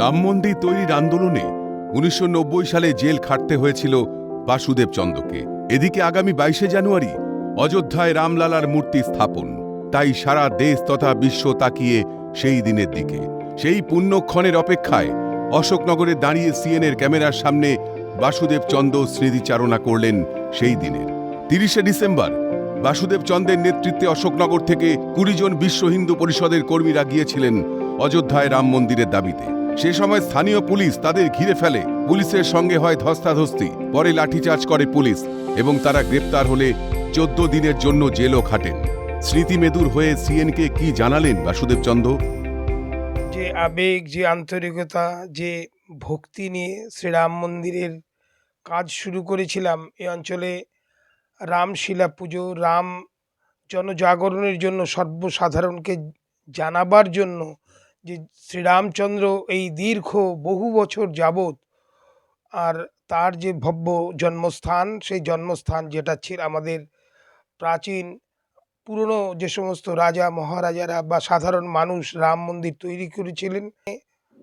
রাম মন্দির তৈরির আন্দোলনে উনিশশো নব্বই সালে জেল খাটতে হয়েছিল বাসুদেব চন্দ্রকে। এদিকে আগামী বাইশে জানুয়ারি অযোধ্যায় রামলালার মূর্তি স্থাপন। তাই সারা দেশ তথা বিশ্ব তাকিয়ে সেই দিনের দিকে। সেই পুণ্যক্ষণের অপেক্ষায় অশোকনগরে দাঁড়িয়ে সিএনের ক্যামেরার সামনে বাসুদেব চন্দ্র স্মৃতিচারণা করলেন সেই দিনের। তিরিশে ডিসেম্বর বাসুদেব চন্দ্রের নেতৃত্বে অশোকনগর থেকে কুড়ি জন বিশ্ব হিন্দু পরিষদের কর্মীরা গিয়েছিলেন অযোধ্যায় রাম মন্দিরের দাবিতে। সে সময় স্থানীয় পুলিশ তাদের ঘিরে ফেলে। পুলিশের সঙ্গে হয় ধস্তাধস্তি। পরে লাঠিচার্জ করে পুলিশ এবং তারা গ্রেপ্তার হলে চোদ্দ দিনের জন্য জেলও খাটেন স্মৃতিমেদুর হয়ে সিএনকে কি জানালেন বাসুদেব চন্দ্র? যে আবেগ, যে আন্তরিকতা, যে ভক্তি নিয়ে শ্রীরাম মন্দিরের কাজ শুরু করেছিলাম এই অঞ্চলে রামশিলা পুজো, রাম জনজাগরণের জন্য সর্বসাধারণকে জানাবার জন্য যে শ্রীরামচন্দ্র এই দীর্ঘ বহু বছর যাবৎ আর তার যে ভব্য জন্মস্থান, সেই জন্মস্থান যেটা ছিল আমাদের প্রাচীন, পুরনো যে সমস্ত রাজা, মহারাজারা বা সাধারণ মানুষ রাম মন্দির তৈরি করেছিলেন,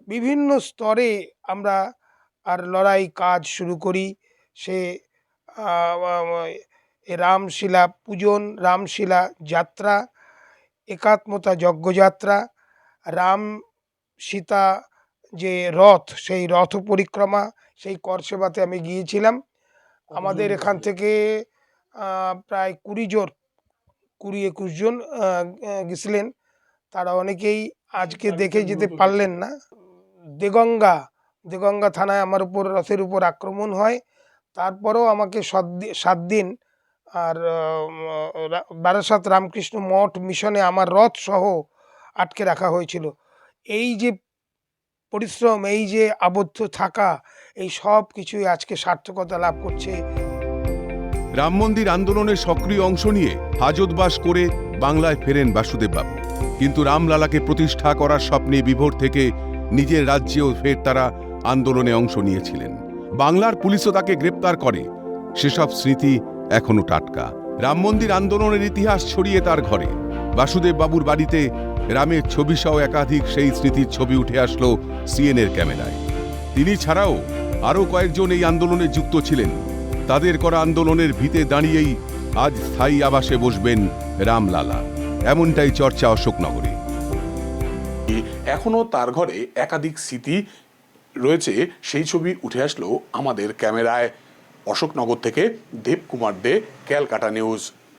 বিভিন্ন স্তরে আমরা আর লড়াই কাজ শুরু করি। সে রামশিলা পূজন, রামশিলা যাত্রা, একাত্মতা যজ্ঞযাত্রা রাম সীতা যে রথ সেই রথ পরিক্রমা সেই কর সেবাতে আমি গিয়েছিলাম। আমাদের এখান থেকে প্রায় কুড়ি জন কুড়ি একুশ জন গেছিলেন। তারা অনেকেই আজকে দেখে যেতে পারলেন না। দেগঙ্গা দেগঙ্গা থানায় আমার উপর রথের উপর আক্রমণ হয়। তারপরেও আমাকে সাত সাত দিন আর বারাসাত রামকৃষ্ণ মঠ মিশনে আমার রথ সহ আটকে রাখা হয়েছিল। এই যে পরিশ্রম, এই যে আবদ্ধ থাকা, এই সব কিছুই আজকে সার্থকতা লাভ করছে। রাম মন্দির আন্দোলনের সক্রিয় অংশ নিয়ে হাজতবাস করে বাংলায় ফেরেন বাসুদেব বাবু কিন্তু রামলালাকে প্রতিষ্ঠা করার স্বপ্নে বিভোর থেকে নিজের রাজ্যেও ফের তারা আন্দোলনে অংশ নিয়েছিলেন। বাংলার পুলিশও তাকে গ্রেপ্তার করে। সেসব স্মৃতি এখনও টাটকা। রাম মন্দির আন্দোলনের ইতিহাস ছড়িয়ে তার ঘরে। বাসুদেব বাবুর বাড়িতে রামের ছবিসহ একাধিক সেই স্মৃতির ছবি উঠে আসলো সিএনের ক্যামেরায়। তিনি ছাড়াও আরও কয়েকজন এই আন্দোলনে যুক্ত ছিলেন। তাদের করা আন্দোলনের ভিতে দাঁড়িয়েই আজ স্থায়ী আবাসে বসবেন রামলালা। এমনটাই চর্চা অশোকনগরে। এখনও তার ঘরে একাধিক স্মৃতি রয়েছে, সেই ছবি উঠে আসলো আমাদের ক্যামেরায়। অশোকনগর থেকে দেবকুমার দে, ক্যালকাটা নিউজ।